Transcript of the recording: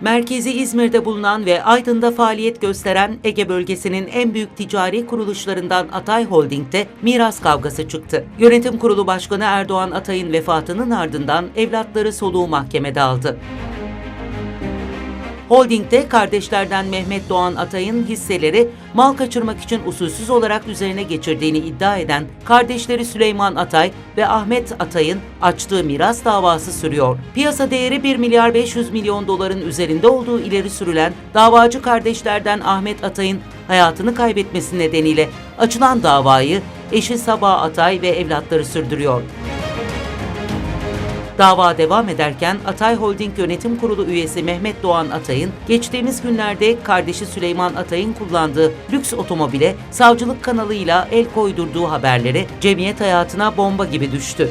Merkezi İzmir'de bulunan ve Aydın'da faaliyet gösteren Ege bölgesinin en büyük ticari kuruluşlarından Atay Holding'de miras kavgası çıktı. Yönetim Kurulu Başkanı Erdoğan Atay'ın vefatının ardından evlatları soluğu mahkemede aldı. Holding'de kardeşlerden Mehmet Doğan Atay'ın hisseleri mal kaçırmak için usulsüz olarak üzerine geçirdiğini iddia eden kardeşleri Süleyman Atay ve Ahmet Atay'ın açtığı miras davası sürüyor. Piyasa değeri 1 milyar 500 milyon doların üzerinde olduğu ileri sürülen davacı kardeşlerden Ahmet Atay'ın hayatını kaybetmesi nedeniyle açılan davayı eşi Sabah Atay ve evlatları sürdürüyor. Dava devam ederken Atay Holding Yönetim Kurulu üyesi Mehmet Doğan Atay'ın geçtiğimiz günlerde kardeşi Süleyman Atay'ın kullandığı lüks otomobile savcılık kanalıyla el koydurduğu haberleri cemiyet hayatına bomba gibi düştü.